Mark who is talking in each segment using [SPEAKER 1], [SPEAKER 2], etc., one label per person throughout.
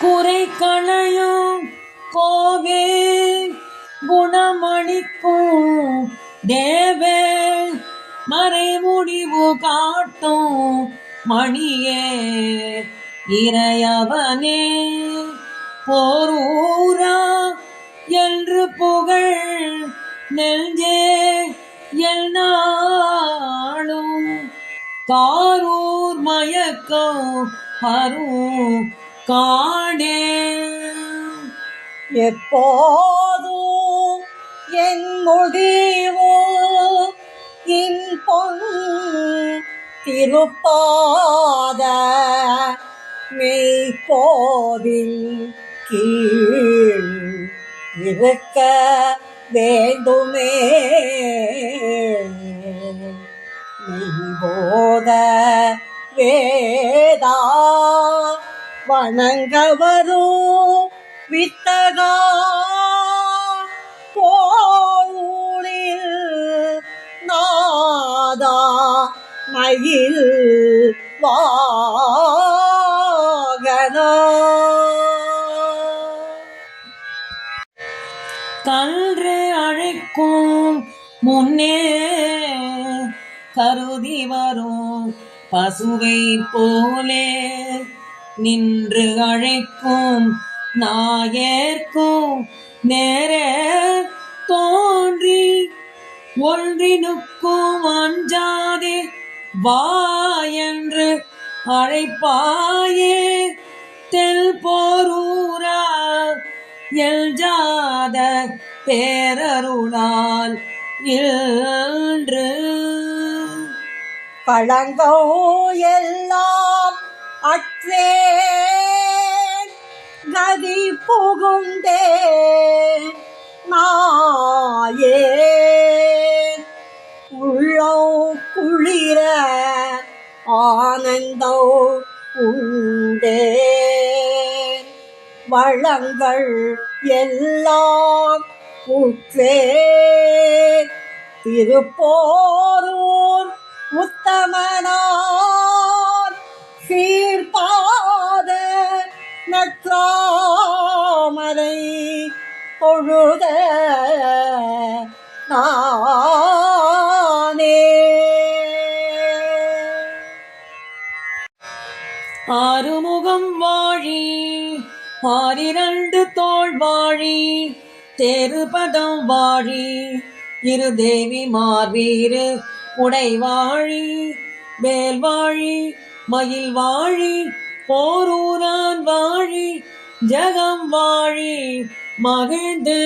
[SPEAKER 1] குறை களையும் கோவே குணமளிக்கும் தேவே. மறைமுடிவு காட்டும் மணியே இறையவனே. போரூரா என்று புகழ் நெஞ்சே எல்லாளும் காரூர் மயக்கம் அரும் காடே
[SPEAKER 2] எப்போதும் என் முடிவோ இன்பொன் திருப்பாத மெய்போதில் கீழ் இருக்க வேண்டுமே. மெய்போத வேதா வணங்க வரும் வித்தகா போழில் நாதா மயில் வாகனா.
[SPEAKER 1] கன்று அழைக்கும் முன்னே கருதி வரும் பசுவை போலே நின்று அழைக்கும் நாயர்க்கும் நேர தோன்றி ஒன்றினுக்கும் அஞ்சாதே வா என்று அழைப்பாயே. தெல் போரூரா எல்ஜாத பேரருளால் இன்று.
[SPEAKER 2] களங்கோ எல்லா அற்றே கதி புகுந்தே நாயே உள்ளோ குளிர ஆனந்தோ உண்டே வளங்கள் எல்லாம் உற்றே திருப்போரூர் நற்றாமரை பொழுத நானே.
[SPEAKER 1] ஆறுமுகம் வாழி ஆறிரண்டு தோல் வாழி தெருபதம் வாழி இரு தேவி மார்வீரு உடை வாழி வேல் வாழி மயில் வாழி போரூரான் வாழி ஜகம் வாழி மகிழ்ந்து.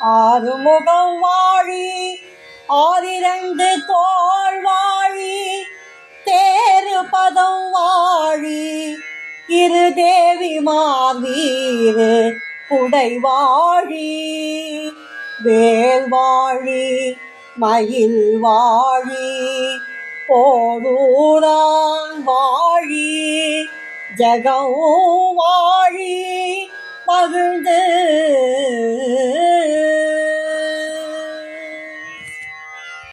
[SPEAKER 2] ஆறுமுகம் வாழி ஆறிரண்டு தோல் வாழி தேரு பதம் வாழி இரு தேவி மாவீரு குடை வாழி. வேல் வாழி மயில் வாழி போரூரான் ஜகம் வாழி மகிழ்ந்து